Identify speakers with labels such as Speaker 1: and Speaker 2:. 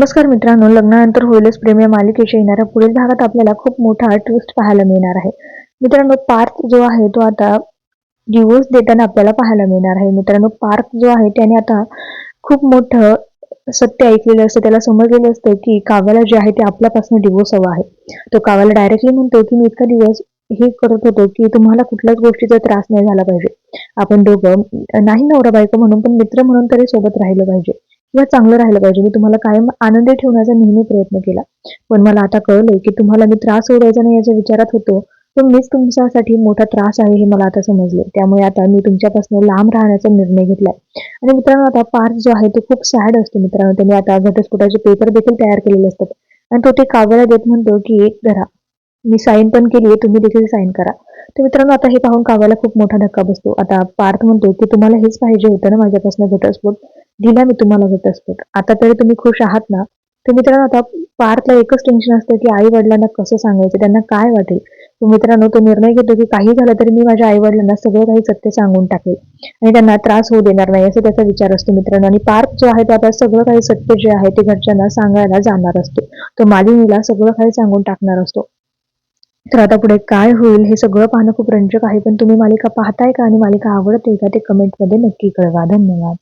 Speaker 1: नमस्कार मित्रांनो लग्नानंतर होईलच प्रेम या मालिकेच्या येणाऱ्या पुढील भागात आपल्याला खूप मोठा ट्विस्ट पाहायला मिळणार आहे. मित्रांनो पार्थ जो आहे तो आता डिवोर्स देताना आपल्याला पाहायला मिळणार आहे. मित्रांनो पार्थ जो आहे त्याने आता खूप मोठं सत्य ऐकलेलं असतं. त्याला समजलेलं असतं की काव्याला जे आहे ते आपल्यापासून डिवोर्स हवा आहे. तो काव्याला डायरेक्टली म्हणतो की मी इतका दिवस हे करत होतो की तुम्हाला कुठल्याच गोष्टीचा त्रास नाही झाला पाहिजे. आपण दोघं नाही नवरा बायको म्हणून पण मित्र म्हणून तरी सोबत राहिलं पाहिजे. किंवा चांगलं राहिलं पाहिजे. मी तुम्हाला कायम आनंदी ठेवण्याचा नेहमी प्रयत्न केला. पण मला आता कळलंय की तुम्हाला मी त्रास होऊ नाही याच्या विचारात होतो. पण मीच तुमच्यासाठी मोठा त्रास आहे हे मला आता समजले. त्यामुळे आता मी तुमच्यापासून लांब राहण्याचा निर्णय घेतलाय. आणि मित्रांनो आता पार्थ जो आहे तो खूप सॅड असतो मित्रांनो. त्यांनी आता घटस्फोटाचे पेपर देखील तयार केलेले असतात. आणि तो ते काव्याला देत म्हणतो की एक धरा. मी साईन पण केली आहे तुम्ही देखील साईन करा. तर मित्रांनो आता हे पाहून काव्याला खूप मोठा धक्का बसतो. आता पार्थ म्हणतो की तुम्हाला हेच पाहिजे होतं ना माझ्यापासून घटस्फोट? दिला मी तुम्हाला घटस्फोट आता तरी तुम्ही खुश आहात ना तर मित्रांनो आता पार्थला एकच टेन्शन असतं की आई वडिलांना कसं सांगायचं त्यांना काय वाटेल? मित्रांनो तो निर्णय घेतो की काही झालं तरी मी माझ्या आई वडिलांना सगळं काही सत्य सांगून टाकेल. आणि त्यांना त्रास होऊ देणार नाही असं त्याचा विचार असतो मित्रांनो. आणि पार्थ जो आहे तो आता सगळं काही सत्य जे आहे ते घरच्यांना सांगायला जाणार असतो. तो मालिनीला सगळं काही सांगून टाकणार असतो. तर आता पुढे काय होईल हे सगळं पाहणं खूप रंजक आहे पण तुम्ही मालिका पाहताय का? आणि मालिका आवडते का? ते कमेंटमध्ये नक्की कळवा. धन्यवाद.